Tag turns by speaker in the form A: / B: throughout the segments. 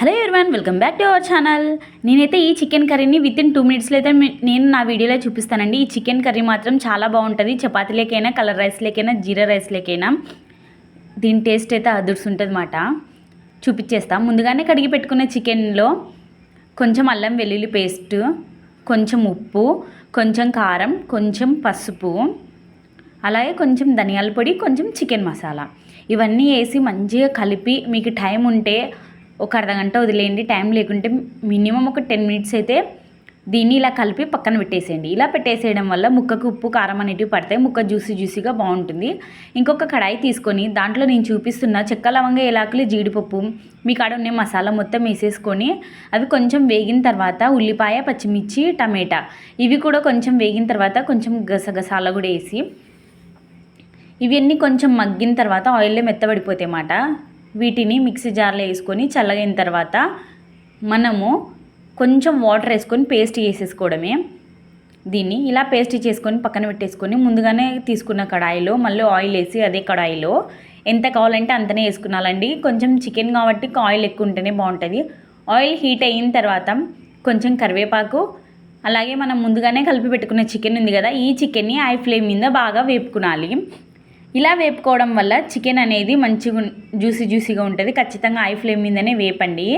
A: Hello everyone welcome back to our channel. నేనైతే ఈ chicken కర్రీని విత్ ఇన్ టూ మినిట్స్లో అయితే నేను నా వీడియోలో చూపిస్తానండి. ఈ చికెన్ కర్రీ మాత్రం చాలా బాగుంటుంది. చపాతీలకైనా కలర్ రైస్లకైనా జీరా రైస్లకైనా. దీని టేస్ట్ అయితే అదుర్సుంటుంది మాట చూపించేస్తాం ముందుగానే కడిగి పెట్టుకున్న చికెన్లో కొంచెం అల్లం వెల్లుల్లి పేస్ట్ కొంచెం ఉప్పు కొంచెం కారం కొంచెం పసుపు అలాగే కొంచెం ధనియాల పొడి కొంచెం చికెన్ మసాలా. ఇవన్నీ వేసి మంచిగా కలిపి మీకు టైం ఉంటే ఒక అర్ధగంట వదిలేయండి. టైం లేకుంటే మినిమం ఒక టెన్ మినిట్స్ అయితే దీన్ని ఇలా కలిపి పక్కన పెట్టేసేయండి. ఇలా పెట్టేసేయడం వల్ల ముక్కకు ఉప్పు కారం అనేటివి పడతాయి. ముక్క జ్యూసీ జ్యూసీగా బాగుంటుంది. ఇంకొక కడాయి తీసుకొని దాంట్లో నేను చూపిస్తున్న చెక్క లవంగ ఏలాకులు జీడిపప్పు మీ కాడ ఉన్న మసాలా మొత్తం వేసేసుకొని అవి కొంచెం వేగిన తర్వాత ఉల్లిపాయ పచ్చిమిర్చి టమాటా ఇవి కూడా కొంచెం వేగిన తర్వాత కొంచెం గసగసాల కూడా వేసి ఇవన్నీ కొంచెం మగ్గిన తర్వాత ఆయిల్లో మెత్తబడిపోతాయి అన్నమాట. వీటిని మిక్సీ జార్లో వేసుకొని చల్లగైన తర్వాత మనము కొంచెం వాటర్ వేసుకొని పేస్ట్ చేసేసుకోవడమే. దీన్ని ఇలా పేస్ట్ చేసుకొని పక్కన పెట్టేసుకొని ముందుగానే తీసుకున్న కడాయిలో మళ్ళీ ఆయిల్ వేసి అదే కడాయిలో ఎంత కావాలంటే అంతనే వేసుకున్నాలండి. కొంచెం చికెన్ కాబట్టి ఆయిల్ ఎక్కువ ఉంటేనే బాగుంటుంది. ఆయిల్ హీట్ అయిన తర్వాత కొంచెం కరివేపాకు అలాగే మనం ముందుగానే కలిపి పెట్టుకున్న చికెన్ ఉంది కదా ఈ చికెన్ని హై ఫ్లేమ్ మీద బాగా వేపుకునాలి ఇలా వేపుకోవడం వల్ల చికెన్ అనేది మంచిగా జ్యూసీ జ్యూసీగా ఉంటుంది. ఖచ్చితంగా ఐ ఫ్లేమ్ మీదనే వేపండి.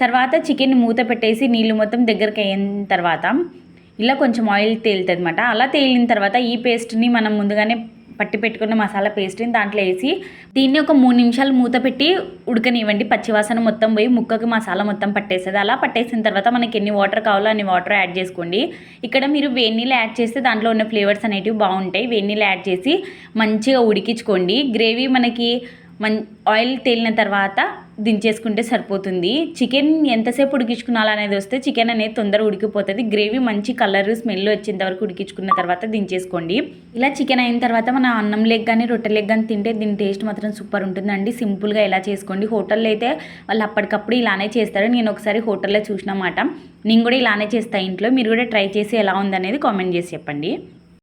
A: తర్వాత చికెన్ మూత పెట్టేసి నీళ్ళు మొత్తం దగ్గరికి అయిన తర్వాత ఇలా కొంచెం ఆయిల్ తేలుతుంది అనమాట అలా తేలిన తర్వాత ఈ పేస్ట్ని మనం ముందుగానే పట్టి పెట్టుకున్న మసాలా పేస్ట్ని దాంట్లో వేసి దీన్ని ఒక మూడు నిమిషాలు మూత పెట్టి ఉడకనివ్వండి. పచ్చివాసన మొత్తం పోయి ముక్కకి మసాలా మొత్తం పట్టేస్తుంది అలా పట్టేసిన తర్వాత మనకి ఎన్ని వాటర్ కావాలో అన్ని వాటర్ యాడ్ చేసుకోండి. ఇక్కడ మీరు వేడి యాడ్ చేస్తే దాంట్లో ఉన్న ఫ్లేవర్స్ అనేటివి బాగుంటాయి. వేడి యాడ్ చేసి మంచిగా ఉడికించుకోండి. గ్రేవీ మనకి మన్ ఆయిల్ తేలిన తర్వాత దించేసుకుంటే సరిపోతుంది. చికెన్ ఎంతసేపు ఉడికించుకున్నాలనేది వస్తే చికెన్ అనేది తొందరగా ఉడికిపోతుంది. గ్రేవీ మంచి కలర్ స్మెల్ వచ్చేంత వరకు ఉడికించుకున్న తర్వాత దించేసుకోండి. ఇలా చికెన్ అయిన తర్వాత మన అన్నం లెగ్ కానీ రొట్టె లెగ్ కానీ తింటే దీని టేస్ట్ మాత్రం సూపర్ ఉంటుందండి. సింపుల్గా ఇలా చేసుకోండి. హోటల్లో అయితే వాళ్ళు అప్పటికప్పుడు ఇలానే చేస్తారు. నేను ఒకసారి హోటల్లో చూసినమాట. నేను కూడా ఇలానే చేస్తాను ఇంట్లో. మీరు కూడా ట్రై చేసి ఎలా ఉందనేది కామెంట్ చేసి చెప్పండి.